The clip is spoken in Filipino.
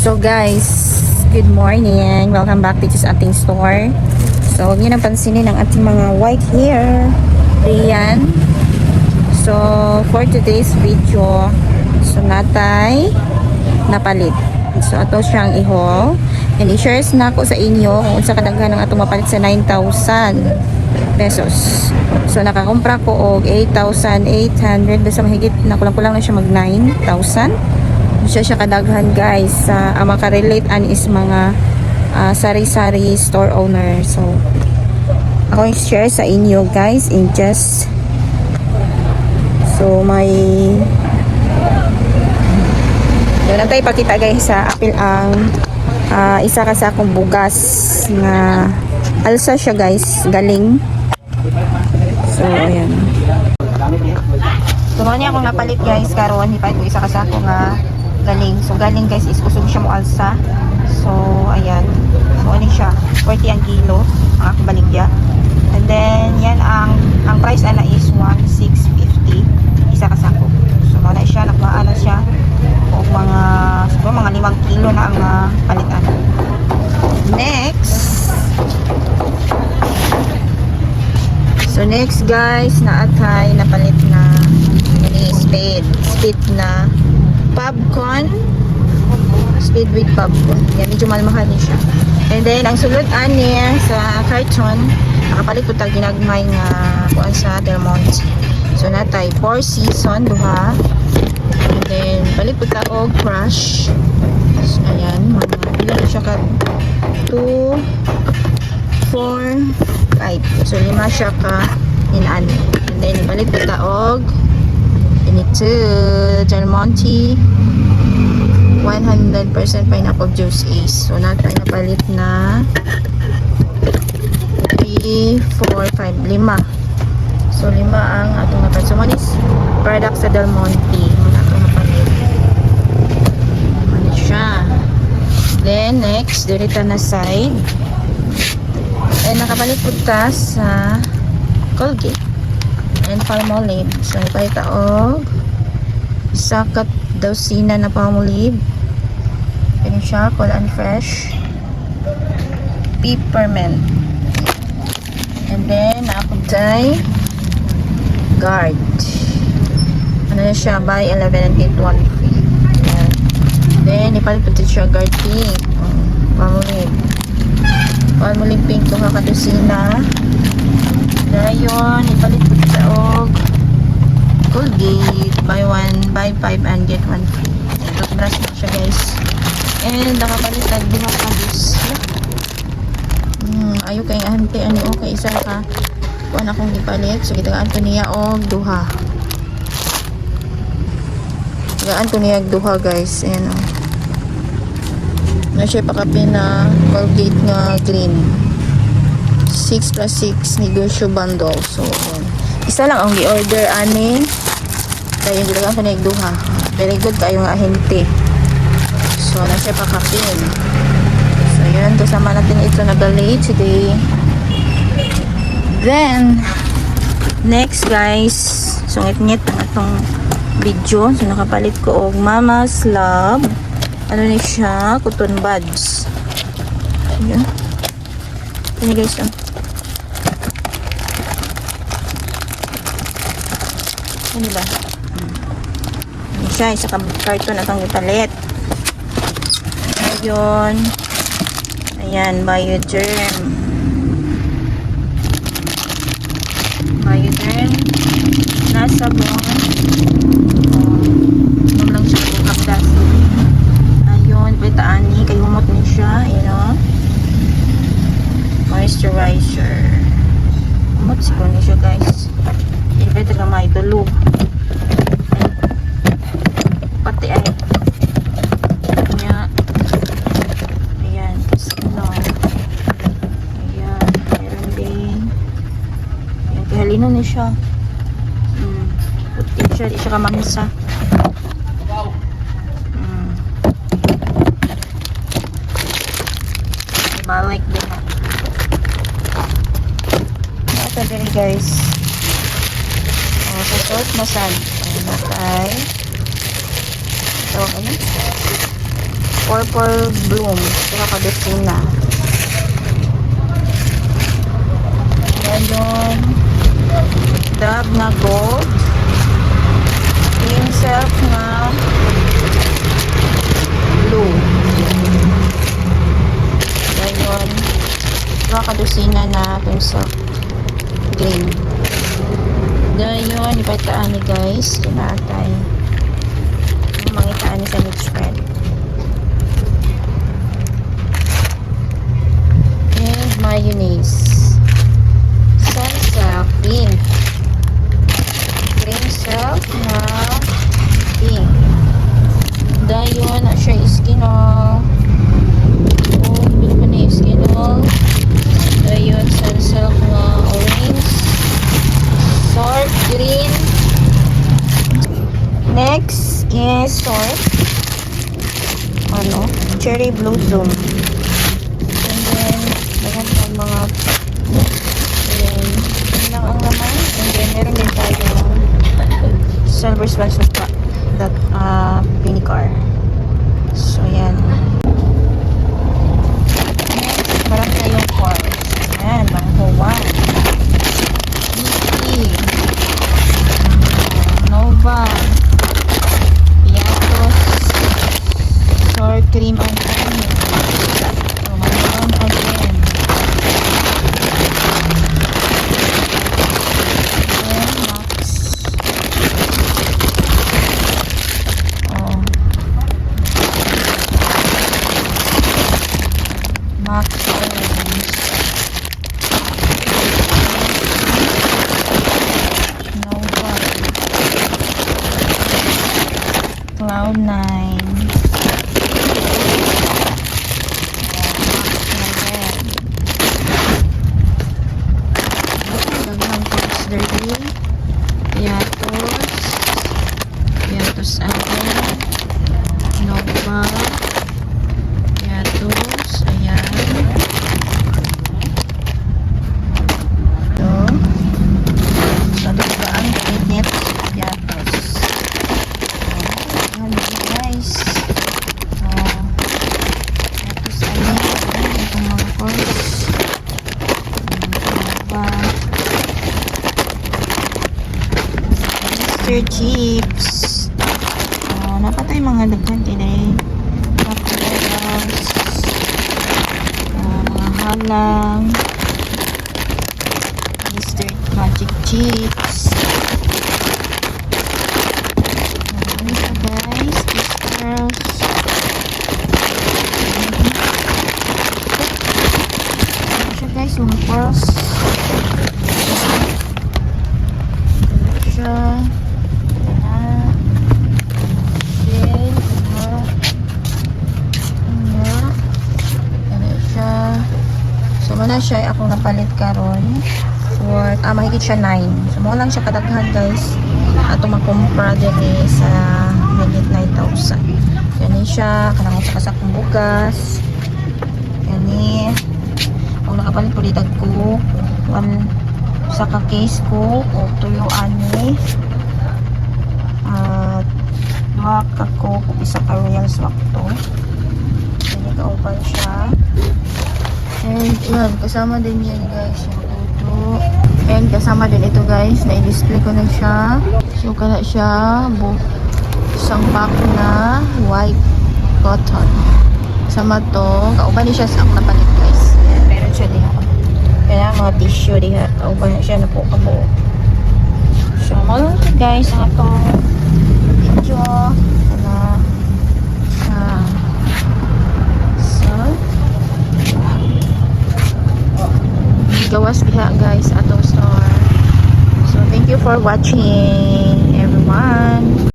So guys, good morning. Welcome back to sa ating store. So huwag niyo nang pansinin ang ating mga white hair. Ayan. So for today's video, so natay napalit. So ato siyang i-haul. And i-shares na ako sa inyo kung unsa kadaghan ng atong mapalit sa 9,000 pesos. So nakakumpra ko og 8,800 basta mahigit na kulang-kulang na siya mag 9,000 siya siya kadaghan guys sa ang makarelate an is mga ah, sari-sari store owner. So ako yung share sa inyo guys in just so may yun ang tayo pakita guys sa apil ang ah, isa ka sa akong bugas na alsa siya guys galing. So ayan. So, niya akong napalit guys karon ipait ko isa ka sa ako nga galing. So, galing guys is kusog siya mo alsa. So, ayan. So, ano siya? 40 ang kilo. Ang baligya. And then, yan ang ang price ana is 1,650. Isa ka sa ako. So, na siya. Nakbaan na siya. O mga, siguro mga 5 kilo na ang uh, palitan. Next. So next guys, naatay napalit na speed, speed na popcorn. Speed with popcorn. Yan medyo mahal din siya. And then ang sulod ani sa carton, nakapalit ko tag ginagmay nga kuan sa Del Monte. So natay 4 season duha. And then palit ko ta og crush. So, ayan, mga pila na siya ka 2 4 5. So, lima siya ka inaan. And then, balik ko taog. Inito, Del Monte. 100% pineapple juice is. So, natay napalit na 3, 4, 5, 5. So, lima ang atong napalit. So, one is product sa Del Monte. Atong napalit. Ano siya? Then, next, dirita na side. And nakapalit po ta sa Colgate and Palmolive. So, ipalit og sa kat dosina na Palmolive. Ganyan siya, cool and fresh. Peppermint. And then, napunta guard. Ano na siya, buy 11 and get 1 free. Then, ipalit po siya guard pink. Um, mo lang pink duha ka dosina. Dayon, ipalit ko sa og Colgate. Buy one, buy five and get one free. Toothbrush na siya guys. And nakapalit na duha ka dos. Hmm, ayo kay ante ani okay isa ka. Kuan akong gipalit. So gitagaan ko niya og duha. Gaan ko niya duha guys. Ayan oh na siya pakapi na Colgate nga green 6 plus 6 negosyo bundle so isa lang ang gi-order ani kaya gilagan ko na duha very good kayo nga ahente so na siya pakapin so yun kasama natin ito na balay today then next guys sungit-ngit ang atong video so nakapalit ko og mama's love ano ni siya, cotton buds. Ayan. Ini guys, oh. Ano ba? Ano siya, isa ka carton na itong ipalit. Ayun. Ayan, Bioderm. Bioderm. Nasa bon. Oh, ano lang siya kung kapdas yun, bitaani, kay humot ni siya, you know. Moisturizer. Humot siguro ni siya, guys. Iba ito may dulog. Pati ay. Kanya. Ayan. Ano. Ayan. Meron din. Ayan, kahalino ni siya. Hmm. Di siya kamansa. balik din na. Ito din guys. O, sa short massage. Ayan na tayo. Ito, ano? purple bloom. Saka kadusina. Ngayon, dab na gold. Green self na blue. Ngayon, saka kadusina na itong self green. Ngayon, ipataan ni guys. Kinatay. Mga itaan ni sa mix spread. And mayonnaise. Salsa pink. Green self na pink. Dayon na siya iskinol. Oh, pili ko na iskinol. Dayon salsa na orange. Sort green. Next is sort. Ano? Cherry blossom. And then, meron pa mga then, yun lang ang laman. And then, meron din tayo silver sponge pa that uh, vinegar. So, yan. Nova. Piatos. Sour cream and honey. So, mayroon again. And Max. Oh. Max orange. Nova. Cloud nine. Daghang cups dirty. Piatos. Piatos again. Nova. Piatos. Ayan. Ito. Sa dugaan, init. Piatos. Ayan, guys. Oh. Piatos ayan. Ito mga course. Nova. Mr. Chips. Uh, napatay mga daghan today. Tapos, uh, mga halang. Mr. Magic Chips. Ano siya guys? Crystals. Ano siya guys? Mga pearls. Ano siya? Ah. Shell. Ah. Ano? Ano siya? Muna siya akong napalit karon for, ah, mahigit siya 9. So, mo lang siya kadaghan, guys. Ato makumpra din eh, sa mahigit 9,000. Gani siya, kanang sa kasakong bugas. Gani. Kung nakapalit po ditag ko, one sa ka-case ko, o tuyuan ni. At, duha ka ko, isa ka royal swak to. Gani ka-open siya. And yun, kasama din yan guys, yung tuto. And kasama din ito guys, na-display ko na siya. So, kaya siya, isang pack na white cotton. Sama to, kauban ni siya sa akong napalit guys. Meron siya diha. Kaya mga tissue diha, kauban na siya na po kabuo. So, mga guys, ang atong video. Gawas diha guys atong store. So thank you for watching everyone.